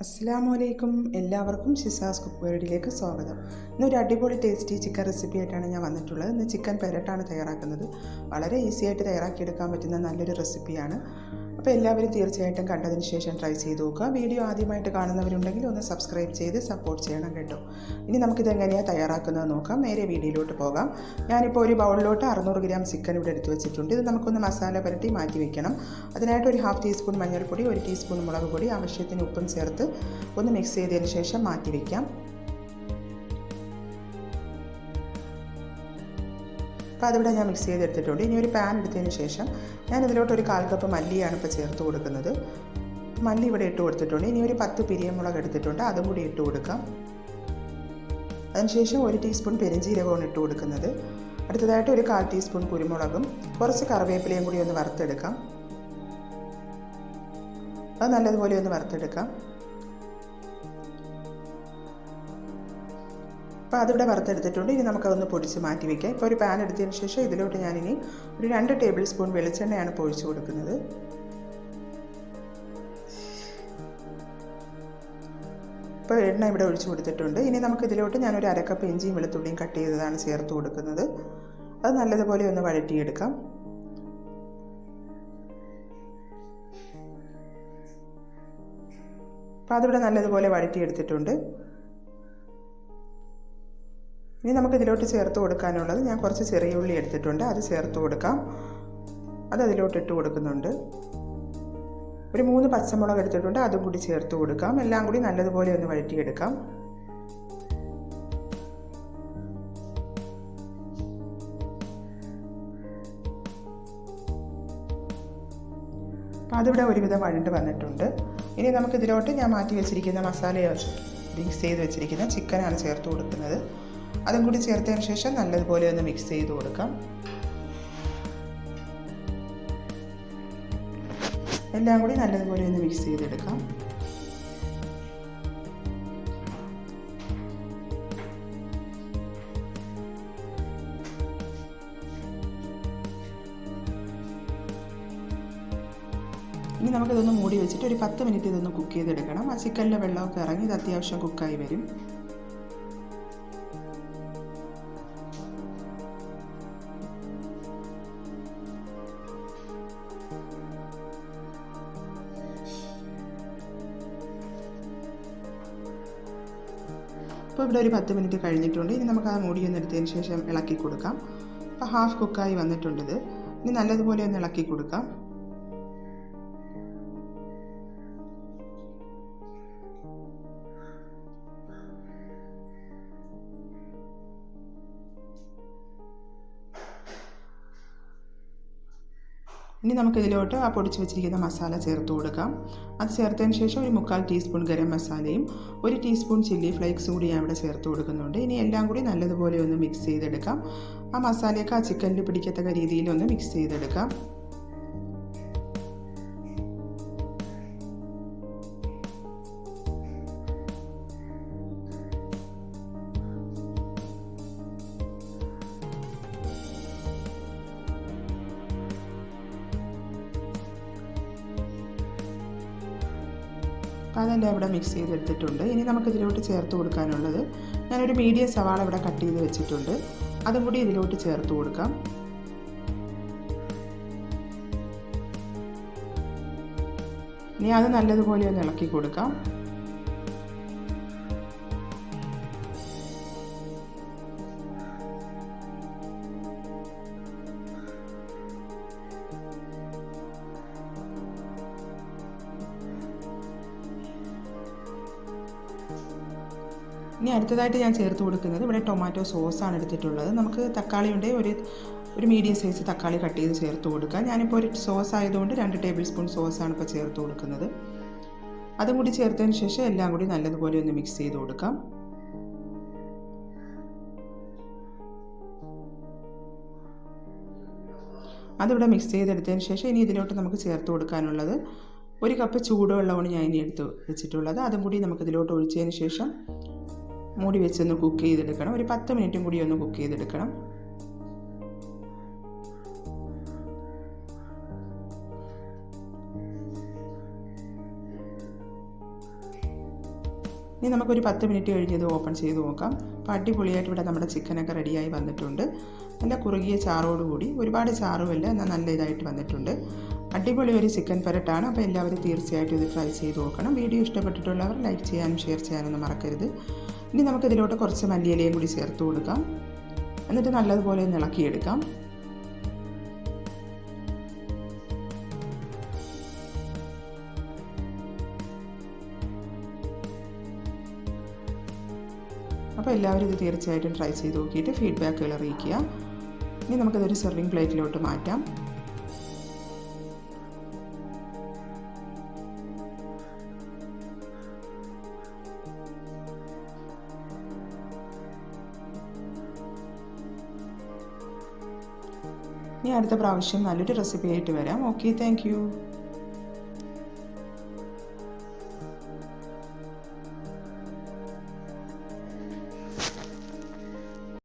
അസ്സാമു അലൈക്കും എല്ലാവർക്കും ഷിസാസ് കുക്ക് വേൾഡിലേക്ക് സ്വാഗതം. ഇന്നൊരു അടിപൊളി ടേസ്റ്റി ചിക്കൻ റെസിപ്പി ആയിട്ടാണ് ഞാൻ വന്നിട്ടുള്ളത്. ഇന്ന് ചിക്കൻ പെരട്ടാണ് തയ്യാറാക്കുന്നത്. വളരെ ഈസി ആയിട്ട് തയ്യാറാക്കിയെടുക്കാൻ പറ്റുന്ന നല്ലൊരു റെസിപ്പിയാണ്. അപ്പോൾ എല്ലാവരും തീർച്ചയായിട്ടും കണ്ടതിന് ശേഷം ട്രൈ ചെയ്ത് നോക്കുക. വീഡിയോ ആദ്യമായിട്ട് കാണുന്നവരുണ്ടെങ്കിൽ ഒന്ന് സബ്സ്ക്രൈബ് ചെയ്ത് സപ്പോർട്ട് ചെയ്യണം കേട്ടോ. ഇനി നമുക്കിത് എങ്ങനെയാണ് തയ്യാറാക്കുന്നത് നോക്കാം. നേരെ വീഡിയോയിലോട്ട് പോകാം. ഞാനിപ്പോൾ ഒരു ബൗളിലോട്ട് അറുന്നൂറ് ഗ്രാം ചിക്കൻ ഇവിടെ എടുത്ത് വെച്ചിട്ടുണ്ട്. ഇത് നമുക്കൊന്ന് മസാല പുരട്ടി മാറ്റി വെക്കണം. അതിനായിട്ട് ഒരു ഹാഫ് ടീസ്പൂൺ മഞ്ഞൾപ്പൊടി ഒരു ടീസ്പൂൺ മുളക് പൊടി ആവശ്യത്തിന് ഉപ്പും ചേർത്ത് ഒന്ന് മിക്സ് ചെയ്തതിന് ശേഷം മാറ്റി വയ്ക്കാം അപ്പോൾ അതിവിടെ ഞാൻ മിക്സ് ചെയ്തെടുത്തിട്ടുണ്ട്. ഇനി ഒരു പാൻ എടുത്തതിന് ശേഷം ഞാൻ ഇതിലോട്ട് ഒരു കാൽ കപ്പ് മല്ലിയാണ് ഇപ്പോൾ ചേർത്ത് കൊടുക്കുന്നത്. മല്ലി ഇവിടെ ഇട്ട് കൊടുത്തിട്ടുണ്ട്. ഇനി ഒരു പത്ത് പിരിയമുളക് എടുത്തിട്ടുണ്ട്. അതും കൂടി ഇട്ട് കൊടുക്കാം. അതിനുശേഷം ഒരു ടീസ്പൂൺ പെരിഞ്ജീരകമാണ് ഇട്ട് കൊടുക്കുന്നത്. അടുത്തതായിട്ട് ഒരു കാൽ ടീസ്പൂൺ കുരുമുളകും കുറച്ച് കറിവേപ്പിലയും കൂടി ഒന്ന് വറുത്തെടുക്കാം. അത് നല്ലതുപോലെ ഒന്ന് വറുത്തെടുക്കാം. അപ്പോൾ അതിവിടെ വറുത്തെടുത്തിട്ടുണ്ട്. ഇനി നമുക്കതൊന്ന് പൊടിച്ച് മാറ്റി വയ്ക്കാം ഇപ്പോൾ ഒരു പാൻ എടുത്തതിന് ശേഷം ഇതിലോട്ട് ഞാനിനി ഒരു രണ്ട് ടേബിൾ സ്പൂൺ വെളിച്ചെണ്ണയാണ് പൊഴിച്ചു കൊടുക്കുന്നത്. ഇപ്പോൾ എണ്ണ ഇവിടെ ഒഴിച്ചു കൊടുത്തിട്ടുണ്ട്. ഇനി നമുക്ക് ഇതിലോട്ട് ഞാനൊരു അരക്കപ്പ് ഇഞ്ചിയും വെളുത്തുള്ളിയും കട്ട് ചെയ്തതാണ് ചേർത്ത് കൊടുക്കുന്നത്. അത് നല്ലതുപോലെ ഒന്ന് വഴറ്റിയെടുക്കാം. അപ്പോൾ അതിവിടെ നല്ലതുപോലെ വഴറ്റിയെടുത്തിട്ടുണ്ട്. ഇനി നമുക്ക് ഇതിലോട്ട് ചേർത്ത് കൊടുക്കാനുള്ളത് ഞാൻ കുറച്ച് ചെറിയ ഉള്ളി എടുത്തിട്ടുണ്ട്. അത് ചേർത്ത് കൊടുക്കാം. അത് അതിലോട്ട് ഇട്ട് കൊടുക്കുന്നുണ്ട്. ഒരു മൂന്ന് പച്ചമുളക് എടുത്തിട്ടുണ്ട്. അതും കൂടി ചേർത്ത് കൊടുക്കാം. എല്ലാം കൂടി നല്ലതുപോലെ ഒന്ന് വഴറ്റിയെടുക്കാം. അപ്പോൾ അതിവിടെ ഒരുവിധം വഴണ്ട് വന്നിട്ടുണ്ട്. ഇനി നമുക്കിതിലോട്ട് ഞാൻ മാറ്റി വെച്ചിരിക്കുന്ന മസാല മിക്സ് ചെയ്ത് വെച്ചിരിക്കുന്ന ചിക്കനാണ് ചേർത്ത് കൊടുക്കുന്നത്. അതും കൂടി ചേർത്തതിന് ശേഷം നല്ലതുപോലെ ഒന്ന് മിക്സ് ചെയ്ത് കൊടുക്കാം. എല്ലാം കൂടി നല്ലതുപോലെ ഒന്ന് മിക്സ് ചെയ്തെടുക്കാം. ഇനി നമുക്കിതൊന്ന് മൂടി വെച്ചിട്ട് ഒരു പത്ത് മിനിറ്റ് ഇതൊന്ന് കുക്ക് ചെയ്തെടുക്കണം. ആ ചിക്കനിലെ വെള്ളമൊക്കെ ഇറങ്ങി ഇത് അത്യാവശ്യം കുക്കായി വരും. അപ്പോൾ ഇവിടെ ഒരു പത്ത് മിനിറ്റ് കഴിഞ്ഞിട്ടുണ്ട്. ഇനി നമുക്ക് ആ മൂടി ഒന്ന് എടുത്തതിന് ശേഷം ഇളക്കി കൊടുക്കാം. അപ്പോൾ ഹാഫ് കുക്കായി വന്നിട്ടുണ്ട് ഇത്. ഇനി നല്ലതുപോലെ ഒന്ന് ഇളക്കി കൊടുക്കാം. ഇനി നമുക്കിതിലോട്ട് ആ പൊടിച്ച് വെച്ചിരിക്കുന്ന മസാല ചേർത്ത് കൊടുക്കാം. അത് ചേർത്തതിന് ശേഷം ഒരു മുക്കാൽ ടീസ്പൂൺ ഗരം മസാലയും ഒരു ടീസ്പൂൺ ചില്ലി ഫ്ലേക്സും കൂടി ഞാൻ ഇവിടെ ചേർത്ത് കൊടുക്കുന്നുണ്ട്. ഇനി എല്ലാം കൂടി നല്ലതുപോലെ ഒന്ന് മിക്സ് ചെയ്തെടുക്കാം. ആ മസാലയൊക്കെ ആ ചിക്കനിൽ പിടിക്കത്തക്ക രീതിയിൽ ഒന്ന് മിക്സ് ചെയ്തെടുക്കാം. അതെല്ലാം ഇവിടെ മിക്സ് ചെയ്തെടുത്തിട്ടുണ്ട്. ഇനി നമുക്ക് ഇതിലോട്ട് ചേർത്ത് കൊടുക്കാനുള്ളത് ഞാനൊരു മീഡിയം സവാള ഇവിടെ കട്ട് ചെയ്ത് വെച്ചിട്ടുണ്ട്. അതും കൂടി ഇതിലോട്ട് ചേർത്ത് കൊടുക്കാം. ഇനി അത് നല്ലതുപോലെ ഒന്ന് ഇളക്കി കൊടുക്കാം. ഇനി അടുത്തതായിട്ട് ഞാൻ ചേർത്ത് കൊടുക്കുന്നത് ഇവിടെ ടൊമാറ്റോ സോസാണ് എടുത്തിട്ടുള്ളത്. നമുക്ക് തക്കാളി ഉണ്ടേ ഒരു ഒരു മീഡിയം സൈസ് തക്കാളി കട്ട് ചെയ്ത് ചേർത്ത് കൊടുക്കുക ഞാനിപ്പോൾ ഒരു സോസ് ആയതുകൊണ്ട് രണ്ട് ടേബിൾ സ്പൂൺ സോസാണ് ഇപ്പോൾ ചേർത്ത് കൊടുക്കുന്നത്. അതും കൂടി ചേർത്തതിന് ശേഷം എല്ലാം കൂടി നല്ലതുപോലെ ഒന്ന് മിക്സ് ചെയ്ത് കൊടുക്കാം. അതിവിടെ മിക്സ് ചെയ്തെടുത്തതിന് ശേഷം ഇനി ഇതിലോട്ട് നമുക്ക് ചേർത്ത് കൊടുക്കാനുള്ളത് ഒരു കപ്പ് ചൂടുവെള്ളമാണ് ഞാൻ ഇനി എടുത്ത് വെച്ചിട്ടുള്ളത്. അതും കൂടി നമുക്കിതിലോട്ട് ഒഴിച്ചതിന് ശേഷം മൂടി വെച്ചൊന്ന് കുക്ക് ചെയ്തെടുക്കണം. ഒരു പത്ത് മിനിറ്റും കൂടി ഒന്ന് കുക്ക് ചെയ്തെടുക്കണം. ഇനി നമുക്കൊരു പത്ത് മിനിറ്റ് കഴിഞ്ഞ് ഇത് ഓപ്പൺ ചെയ്ത് നോക്കാം. അപ്പോൾ അടിപൊളിയായിട്ട് ഇവിടെ നമ്മുടെ ചിക്കനൊക്കെ റെഡിയായി വന്നിട്ടുണ്ട്. നല്ല കുറുകിയ ചാറോടുകൂടി ഒരുപാട് ചാറുമല്ല എന്നാൽ നല്ല ഇതായിട്ട് വന്നിട്ടുണ്ട്. അടിപൊളി ഒരു ചിക്കൻ പെരട്ടാണ്. അപ്പോൾ എല്ലാവരും തീർച്ചയായിട്ടും ഇത് ഫ്രൈ ചെയ്ത് നോക്കണം. വീഡിയോ ഇഷ്ടപ്പെട്ടിട്ടുള്ളവർ ലൈക്ക് ചെയ്യാനും ഷെയർ ചെയ്യാനൊന്നും മറക്കരുത്. ഇനി നമുക്കിതിലോട്ട് കുറച്ച് മല്ലിയിലയും കൂടി ചേർത്ത് കൊടുക്കാം. എന്നിട്ട് നല്ലതുപോലെ ഒന്ന് ഇളക്കിയെടുക്കാം. അപ്പോൾ എല്ലാവരും ഇത് തീർച്ചയായിട്ടും ട്രൈ ചെയ്ത് നോക്കിയിട്ട് ഫീഡ്ബാക്കുകൾ അറിയിക്കുക. ഇനി നമുക്കതൊരു സെർവിങ് പ്ലേറ്റിലോട്ട് മാറ്റാം. ഇനി അടുത്ത പ്രാവശ്യം നല്ലൊരു റെസിപ്പി ആയിട്ട് വരാം. Okay thank